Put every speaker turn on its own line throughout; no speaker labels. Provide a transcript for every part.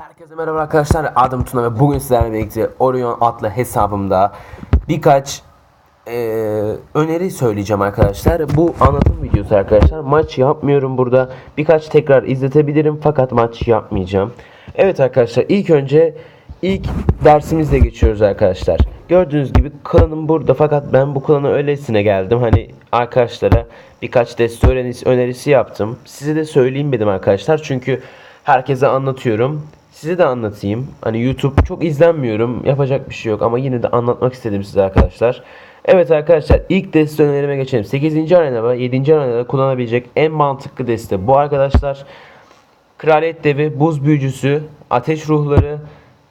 Herkese merhaba arkadaşlar. Adım Tuna ve bugün sizlerle birlikte Orion adlı hesabımda birkaç eee, öneri söyleyeceğim arkadaşlar. Bu anlatım videosu arkadaşlar. Maç yapmıyorum burada. Birkaç tekrar izletebilirim fakat maç yapmayacağım. Evet arkadaşlar ilk önce ilk dersimizle geçiyoruz arkadaşlar. Gördüğünüz gibi klanım burada fakat ben bu klana öylesine geldim. Hani arkadaşlara birkaç deste önerisi, önerisi yaptım. Size de söyleyeyim dedim arkadaşlar. Çünkü herkese anlatıyorum. Size de anlatayım. Hani YouTube çok izlenmiyorum. Yapacak bir şey yok ama yine de anlatmak istedim size arkadaşlar. Evet arkadaşlar ilk deste önerime geçelim. 8. arena ve 7. arenada kullanabilecek en mantıklı deste bu arkadaşlar. Kraliyet devi, buz büyücüsü, ateş ruhları,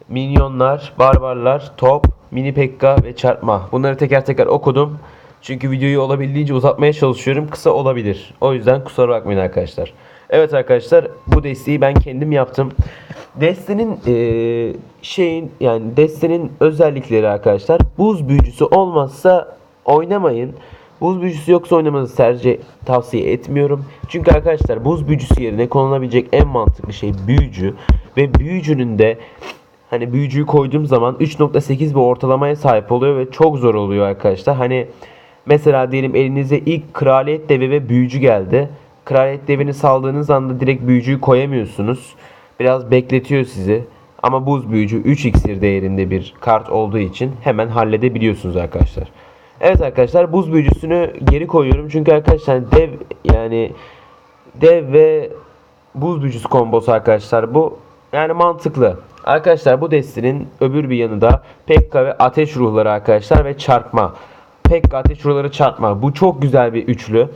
minyonlar, barbarlar, top, mini pekka ve çarpma. Bunları teker teker okudum. Çünkü videoyu olabildiğince uzatmaya çalışıyorum. Kısa olabilir. O yüzden kusura bakmayın arkadaşlar. Evet arkadaşlar bu desteği ben kendim yaptım. Destenin eee, şeyin yani destenin özellikleri arkadaşlar buz büyücüsü olmazsa oynamayın. Buz büyücüsü yoksa oynamanızı tercih tavsiye etmiyorum. Çünkü arkadaşlar buz büyücüsü yerine konulabilecek en mantıklı şey büyücü ve büyücünün de hani büyücüyü koyduğum zaman 3.8 bir ortalamaya sahip oluyor ve çok zor oluyor arkadaşlar. Hani mesela diyelim elinize ilk kraliyet devi ve büyücü geldi. Kraliyet devini saldığınız anda direkt büyücüyü koyamıyorsunuz. Biraz bekletiyor sizi. Ama buz büyücü 3 iksir değerinde bir kart olduğu için hemen halledebiliyorsunuz arkadaşlar. Evet arkadaşlar buz büyücüsünü geri koyuyorum. Çünkü arkadaşlar dev yani dev ve buz büyücüsü kombosu arkadaşlar bu. Yani mantıklı. Arkadaşlar bu destinin öbür bir yanı da Pekka ve ateş ruhları arkadaşlar ve çarpma. Pekka ateş ruhları çarpma. Bu çok güzel bir üçlü.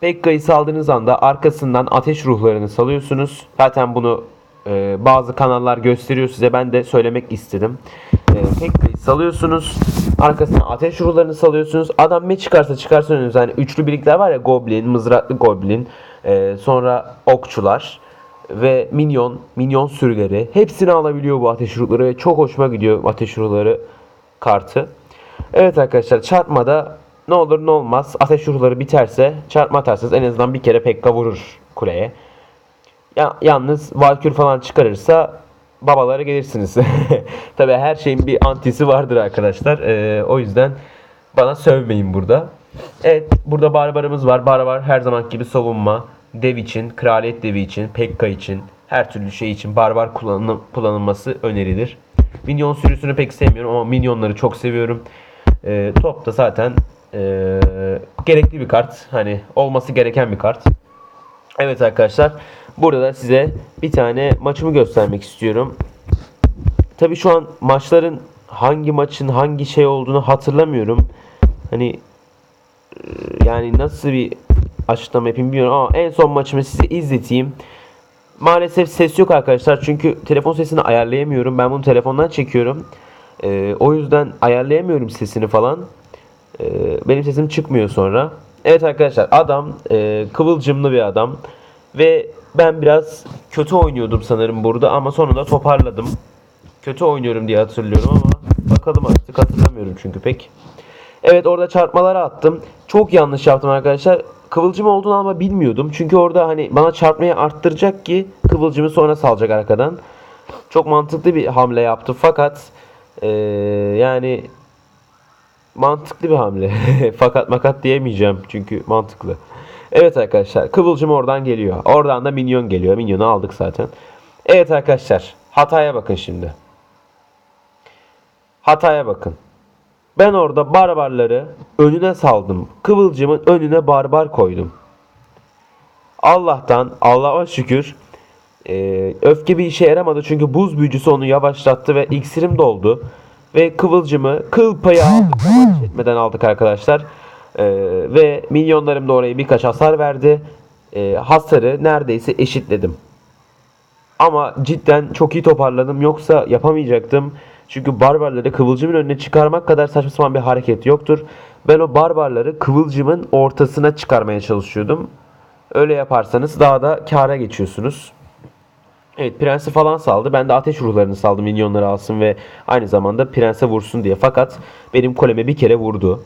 Pekka'yı saldığınız anda arkasından ateş ruhlarını salıyorsunuz. Zaten bunu e, bazı kanallar gösteriyor size. Ben de söylemek istedim. E, Pekka'yı salıyorsunuz. Arkasına ateş ruhlarını salıyorsunuz. Adam ne çıkarsa çıkarsa önünüze. Yani üçlü birlikler var ya Goblin, mızraklı Goblin. e, sonra okçular ve minyon, minyon sürüleri. Hepsini alabiliyor bu ateş ruhları ve çok hoşuma gidiyor ateş ruhları kartı. Evet arkadaşlar çarpmada ne olur ne olmaz ateş ruhları biterse çarpma atarsanız en azından bir kere Pekka vurur kuleye. Ya, yalnız Valkür falan çıkarırsa babalara gelirsiniz. Tabi her şeyin bir antisi vardır arkadaşlar. Ee, o yüzden bana sövmeyin burada. Evet burada barbarımız var. Barbar her zaman gibi savunma. Dev için, kraliyet devi için, Pekka için, her türlü şey için barbar kullanılması önerilir. Minyon sürüsünü pek sevmiyorum ama minyonları çok seviyorum. Ee, top da zaten ee, gerekli bir kart. Hani olması gereken bir kart. Evet arkadaşlar. Burada da size bir tane maçımı göstermek istiyorum. Tabi şu an maçların hangi maçın hangi şey olduğunu hatırlamıyorum. Hani e, yani nasıl bir açıklama yapayım bilmiyorum ama en son maçımı size izleteyim. Maalesef ses yok arkadaşlar çünkü telefon sesini ayarlayamıyorum. Ben bunu telefondan çekiyorum. Ee, o yüzden ayarlayamıyorum sesini falan. Ee, benim sesim çıkmıyor sonra. Evet arkadaşlar adam e, kıvılcımlı bir adam. Ve ben biraz kötü oynuyordum sanırım burada ama sonunda toparladım. Kötü oynuyorum diye hatırlıyorum ama bakalım artık hatırlamıyorum çünkü pek. Evet orada çarpmaları attım. Çok yanlış yaptım arkadaşlar. Kıvılcım olduğunu ama bilmiyordum. Çünkü orada hani bana çarpmayı arttıracak ki kıvılcımı sonra salacak arkadan. Çok mantıklı bir hamle yaptı fakat eee, yani mantıklı bir hamle. fakat makat diyemeyeceğim çünkü mantıklı. Evet arkadaşlar kıvılcım oradan geliyor. Oradan da minyon geliyor. Minyonu aldık zaten. Evet arkadaşlar hataya bakın şimdi. Hataya bakın. Ben orada barbarları önüne saldım. Kıvılcımın önüne barbar koydum. Allah'tan Allah'a şükür e, öfke bir işe yaramadı çünkü buz büyücüsü onu yavaşlattı ve iksirim doldu. Ve kıvılcımı kıl payı aldık ama etmeden aldık arkadaşlar. E, ve milyonlarım da oraya birkaç hasar verdi. E, hasarı neredeyse eşitledim. Ama cidden çok iyi toparladım. Yoksa yapamayacaktım. Çünkü barbarları kıvılcımın önüne çıkarmak kadar saçma sapan bir hareket yoktur. Ben o barbarları kıvılcımın ortasına çıkarmaya çalışıyordum. Öyle yaparsanız daha da kâra geçiyorsunuz. Evet prensi falan saldı. Ben de ateş ruhlarını saldım minyonları alsın ve aynı zamanda prense vursun diye. Fakat benim koleme bir kere vurdu.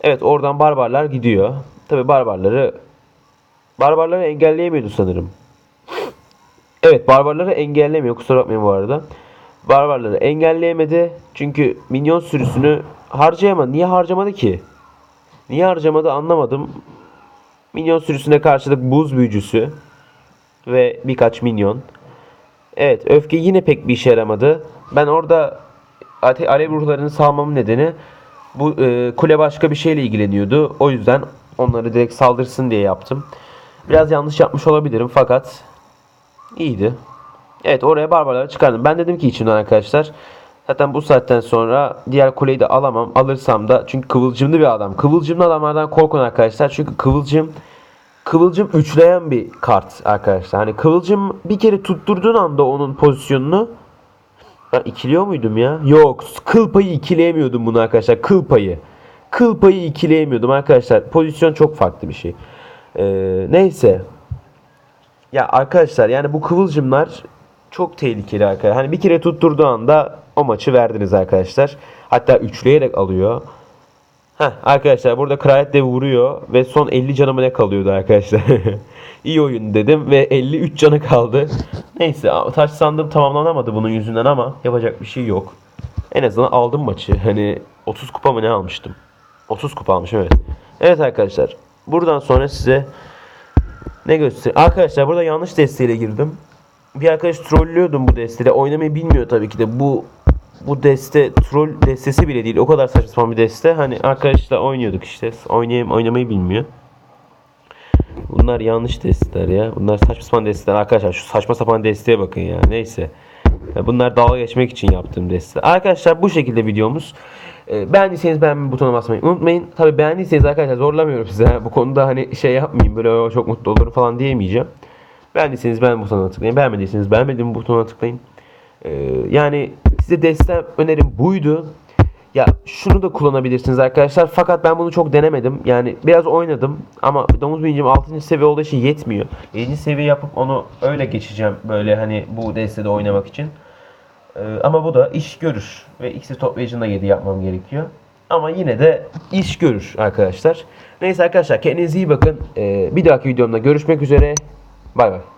Evet oradan barbarlar gidiyor. Tabi barbarları barbarları engelleyemiyordu sanırım. Evet barbarları engellemiyor kusura bakmayın bu arada. Barbarları engelleyemedi. Çünkü minyon sürüsünü harcayamadı. Niye harcamadı ki? Niye harcamadı anlamadım. Minyon sürüsüne karşılık buz büyücüsü ve birkaç minyon. Evet öfke yine pek bir işe yaramadı. Ben orada ate- alev ruhlarını salmamın nedeni bu e, kule başka bir şeyle ilgileniyordu. O yüzden onları direkt saldırsın diye yaptım. Biraz yanlış yapmış olabilirim fakat iyiydi. Evet oraya barbarları çıkardım. Ben dedim ki içimden arkadaşlar. Zaten bu saatten sonra diğer kuleyi de alamam. Alırsam da çünkü kıvılcımlı bir adam. Kıvılcımlı adamlardan korkun arkadaşlar. Çünkü kıvılcım Kıvılcım üçleyen bir kart arkadaşlar. Hani Kıvılcım bir kere tutturduğun anda onun pozisyonunu ben ikiliyor muydum ya? Yok. Kıl payı ikileyemiyordum bunu arkadaşlar. Kıl payı. Kıl payı ikileyemiyordum arkadaşlar. Pozisyon çok farklı bir şey. Ee, neyse. Ya arkadaşlar yani bu kıvılcımlar çok tehlikeli arkadaşlar. Hani bir kere tutturduğu anda o maçı verdiniz arkadaşlar. Hatta üçleyerek alıyor. Heh, arkadaşlar burada kraliyet de vuruyor ve son 50 canıma ne kalıyordu arkadaşlar. İyi oyun dedim ve 53 canı kaldı. Neyse taş sandım tamamlanamadı bunun yüzünden ama yapacak bir şey yok. En azından aldım maçı. Hani 30 kupa mı ne almıştım? 30 kupa almışım evet. Evet arkadaşlar. Buradan sonra size ne göster? Arkadaşlar burada yanlış desteğiyle girdim. Bir arkadaş trollüyordum bu desteyle. Oynamayı bilmiyor tabii ki de. Bu bu deste troll destesi bile değil. O kadar saçma sapan bir deste. Hani arkadaşla oynuyorduk işte. Oynayayım, oynamayı bilmiyor. Bunlar yanlış desteler ya. Bunlar saçma sapan desteler. Arkadaşlar şu saçma sapan desteye bakın ya. Neyse. Bunlar dalga geçmek için yaptığım deste. Arkadaşlar bu şekilde videomuz. Ee, beğendiyseniz beğenme butonuna basmayı unutmayın. Tabi beğendiyseniz arkadaşlar zorlamıyorum size. Bu konuda hani şey yapmayayım böyle "Oo, çok mutlu olurum falan diyemeyeceğim. Beğendiyseniz beğen butonuna tıklayın. Beğenmediyseniz beğenmediğim butonuna tıklayın. Ee, yani size destem önerim buydu. Ya şunu da kullanabilirsiniz arkadaşlar. Fakat ben bunu çok denemedim. Yani biraz oynadım ama domuz binicim 6. seviye olduğu için yetmiyor. 7. seviye yapıp onu öyle geçeceğim böyle hani bu destede oynamak için. Ee, ama bu da iş görür ve ikisi toplayıcını da 7 yapmam gerekiyor. Ama yine de iş görür arkadaşlar. Neyse arkadaşlar kendinize iyi bakın. Ee, bir dahaki videomda görüşmek üzere. Bay bay.